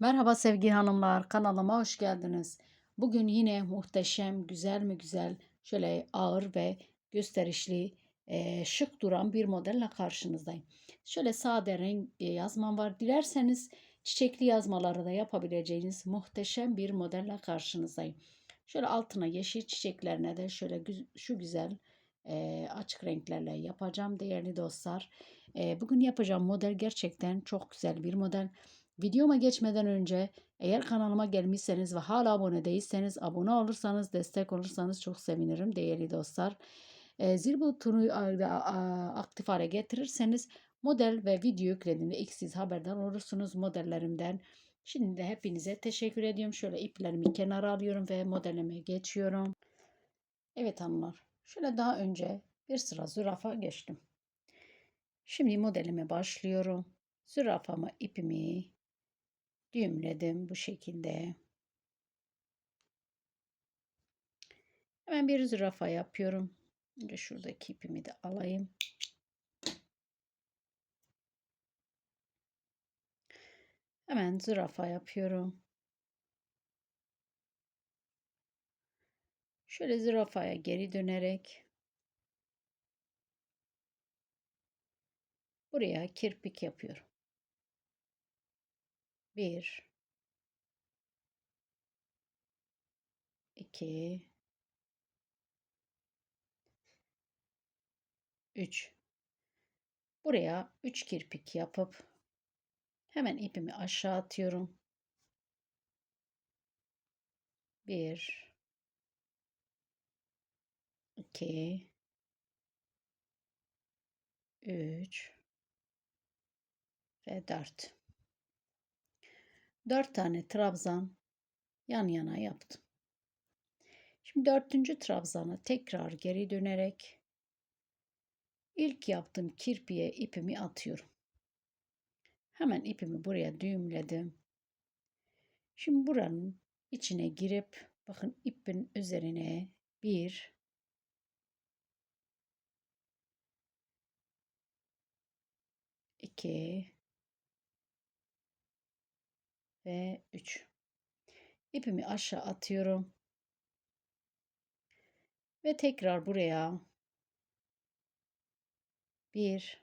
Merhaba sevgili hanımlar, kanalıma hoş geldiniz. Bugün yine muhteşem, güzel mi güzel, şöyle ağır ve gösterişli, eee, şık duran bir modelle karşınızdayım. Şöyle sade renk e, yazmam var. Dilerseniz çiçekli yazmaları da yapabileceğiniz muhteşem bir modelle karşınızdayım. Şöyle altına yeşil çiçeklerine de şöyle güz- şu güzel eee, açık renklerle yapacağım değerli dostlar. Eee, bugün yapacağım model gerçekten çok güzel bir model. Videoma geçmeden önce eğer kanalıma gelmişseniz ve hala abone değilseniz abone olursanız destek olursanız çok sevinirim değerli dostlar. E, zil butonu aktif hale getirirseniz model ve video yüklediğimde ilk siz haberdar olursunuz modellerimden. Şimdi de hepinize teşekkür ediyorum. Şöyle iplerimi kenara alıyorum ve modelime geçiyorum. Evet hanımlar. Şöyle daha önce bir sıra zürafa geçtim. Şimdi modelime başlıyorum. Zürafama ipimi düğümledim bu şekilde. Hemen bir zürafa yapıyorum. Önce şuradaki ipimi de alayım. Hemen zürafa yapıyorum. Şöyle zürafaya geri dönerek buraya kirpik yapıyorum. Bir, iki, üç. Buraya üç kirpik yapıp hemen ipimi aşağı atıyorum. Bir, iki, üç ve dört. Dört tane trabzan yan yana yaptım. Şimdi dördüncü trabzana tekrar geri dönerek ilk yaptığım kirpiye ipimi atıyorum. Hemen ipimi buraya düğümledim. Şimdi buranın içine girip bakın ipin üzerine bir iki ve üç. İpimi aşağı atıyorum. Ve tekrar buraya bir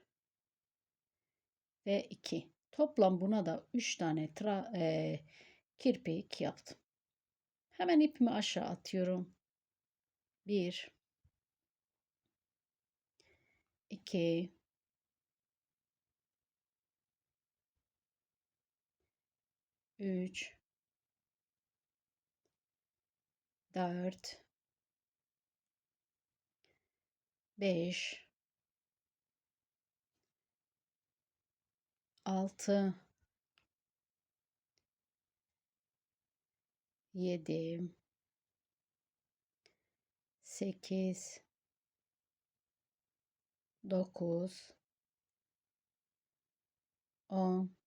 ve iki. Toplam buna da üç tane tra, e, kirpik yaptım. Hemen ipimi aşağı atıyorum. Bir, iki, üç, dört, beş, altı, yedi, sekiz, dokuz, on,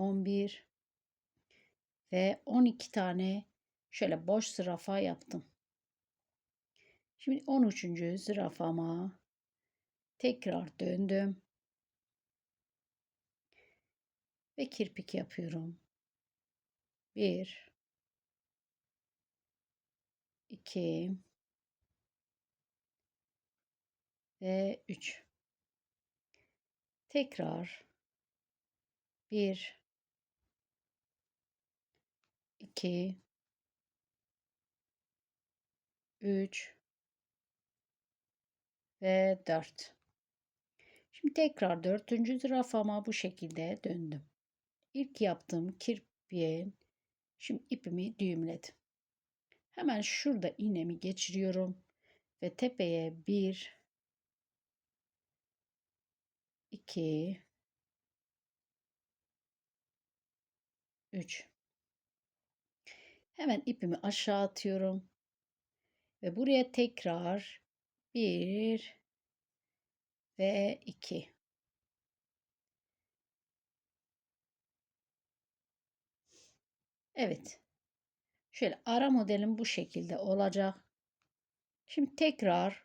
on bir ve on iki tane şöyle boş zürafa yaptım. Şimdi 13. zürafama tekrar döndüm. Ve kirpik yapıyorum. 1 2 ve 3 tekrar 1 2 3 ve 4 Şimdi tekrar dördüncü zürafama bu şekilde döndüm. İlk yaptığım kirpiğe şimdi ipimi düğümledim. Hemen şurada iğnemi geçiriyorum ve tepeye bir 2 3 Hemen ipimi aşağı atıyorum. Ve buraya tekrar 1 ve 2 Evet. Şöyle ara modelim bu şekilde olacak. Şimdi tekrar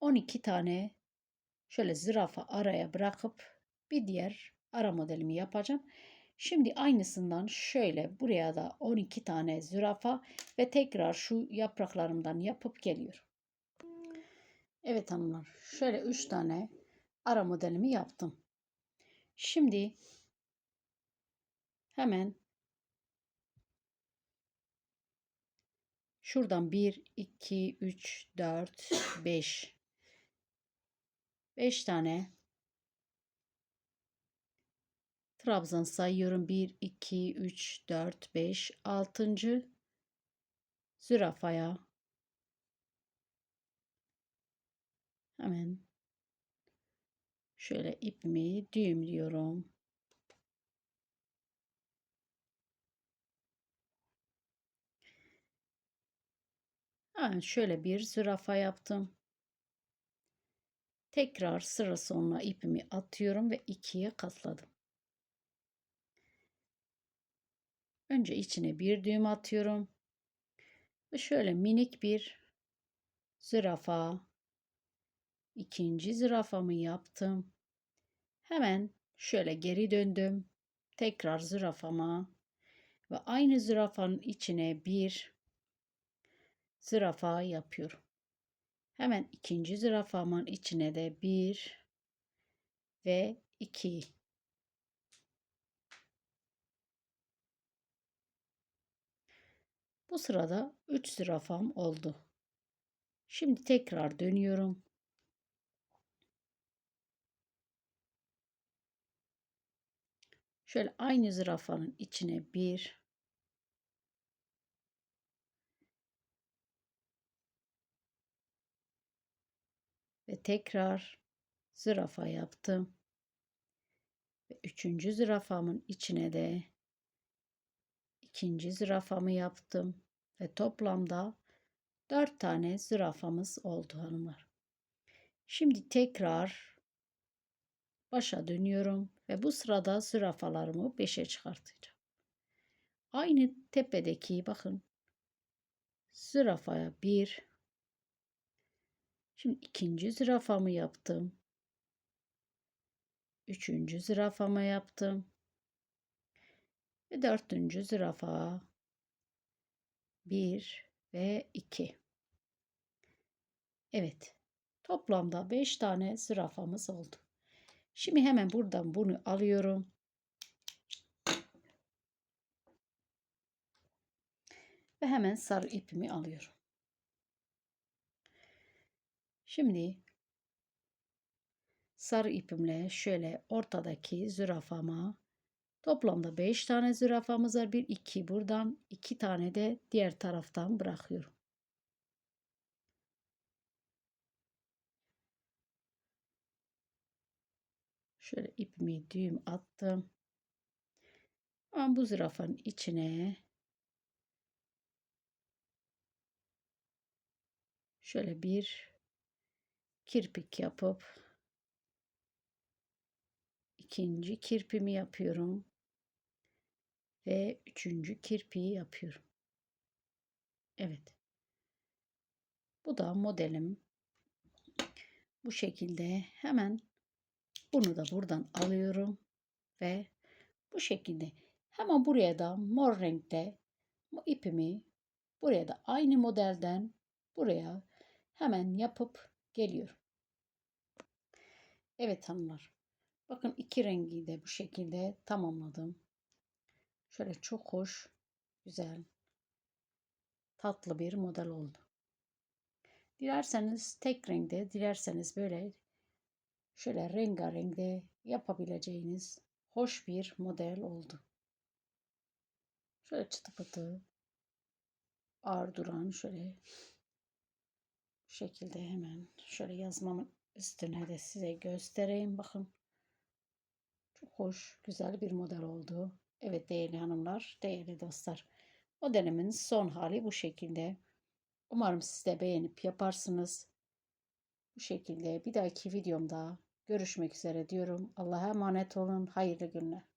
12 tane şöyle zürafa araya bırakıp bir diğer ara modelimi yapacağım. Şimdi aynısından şöyle buraya da 12 tane zürafa ve tekrar şu yapraklarımdan yapıp geliyorum. Evet hanımlar şöyle 3 tane ara modelimi yaptım. Şimdi hemen şuradan 1, 2, 3, 4, 5 5 tane trabzan sayıyorum. 1, 2, 3, 4, 5, 6. zürafaya hemen şöyle ipimi düğümlüyorum. Hemen şöyle bir zürafa yaptım. Tekrar sıra sonuna ipimi atıyorum ve ikiye katladım. Önce içine bir düğüm atıyorum. Ve şöyle minik bir zürafa. ikinci zürafamı yaptım. Hemen şöyle geri döndüm. Tekrar zürafama ve aynı zürafanın içine bir zürafa yapıyorum. Hemen ikinci zürafamın içine de bir ve iki. Bu sırada üç zürafam oldu. Şimdi tekrar dönüyorum. Şöyle aynı zürafanın içine bir ve tekrar zürafa yaptım. Ve üçüncü zürafamın içine de ikinci zürafamı yaptım ve toplamda dört tane zürafamız oldu hanımlar. Şimdi tekrar başa dönüyorum ve bu sırada zürafalarımı 5'e çıkartacağım. Aynı tepedeki bakın zürafaya bir Şimdi ikinci zürafamı yaptım. Üçüncü zürafama yaptım. Ve dördüncü zürafa. Bir ve iki. Evet. Toplamda beş tane zürafamız oldu. Şimdi hemen buradan bunu alıyorum. Ve hemen sarı ipimi alıyorum. Şimdi sarı ipimle şöyle ortadaki zürafama toplamda 5 tane zürafamız var. 1 2 buradan 2 tane de diğer taraftan bırakıyorum. Şöyle ipimi düğüm attım. Ben bu zürafanın içine şöyle bir kirpik yapıp ikinci kirpimi yapıyorum ve üçüncü kirpiği yapıyorum. Evet. Bu da modelim. Bu şekilde hemen bunu da buradan alıyorum ve bu şekilde hemen buraya da mor renkte ipimi buraya da aynı modelden buraya hemen yapıp geliyorum. Evet hanımlar. Bakın iki rengi de bu şekilde tamamladım. Şöyle çok hoş, güzel, tatlı bir model oldu. Dilerseniz tek renkte, dilerseniz böyle şöyle rengarenkte yapabileceğiniz hoş bir model oldu. Şöyle çıtı pıtı ağır duran şöyle bu şekilde hemen şöyle yazmamın üstüne de size göstereyim. Bakın. Çok hoş, güzel bir model oldu. Evet değerli hanımlar, değerli dostlar. Modelimin son hali bu şekilde. Umarım siz de beğenip yaparsınız. Bu şekilde bir dahaki videomda görüşmek üzere diyorum. Allah'a emanet olun. Hayırlı günler.